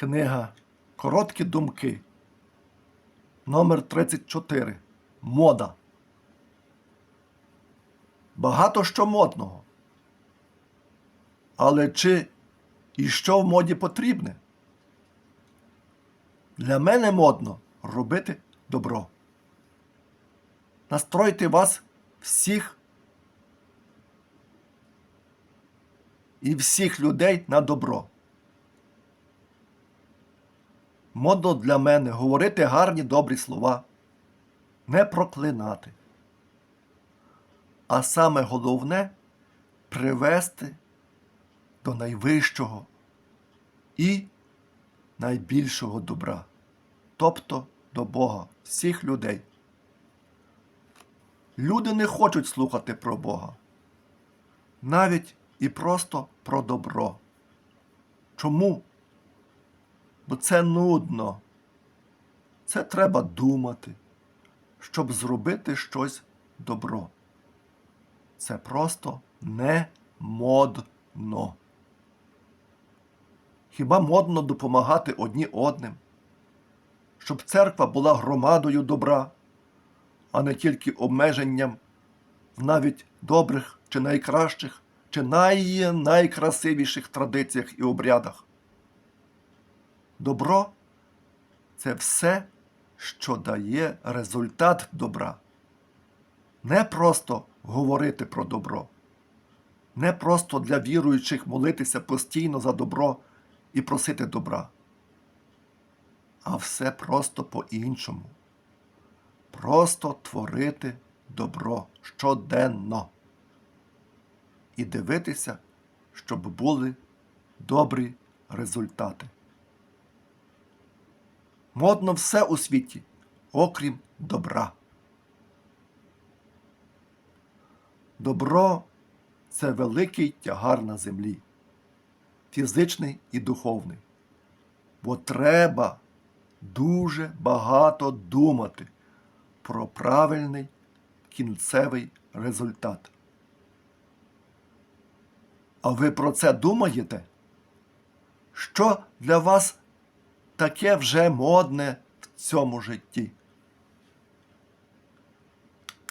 Книга Короткі думки. Номер 34. Мода. Багато що модного. Але чи і що в моді потрібне? Для мене модно робити добро. Настройте вас всіх і всіх людей на добро. Модно для мене говорити гарні добрі слова, не проклинати. А саме головне привести до найвищого і найбільшого добра, тобто до Бога, всіх людей. Люди не хочуть слухати про Бога, навіть і просто про добро. Чому? Бо це нудно. Це треба думати, щоб зробити щось добро. Це просто не модно. Хіба модно допомагати одні одним, щоб церква була громадою добра, а не тільки обмеженням навіть добрих чи найкращих, чи най- найкрасивіших традиціях і обрядах. Добро це все, що дає результат добра. Не просто говорити про добро, не просто для віруючих молитися постійно за добро і просити добра, а все просто по-іншому. Просто творити добро щоденно і дивитися, щоб були добрі результати. Модно все у світі, окрім добра. Добро це великий тягар на землі, фізичний і духовний. Бо треба дуже багато думати про правильний кінцевий результат. А ви про це думаєте? Що для вас таке вже модне в цьому житті?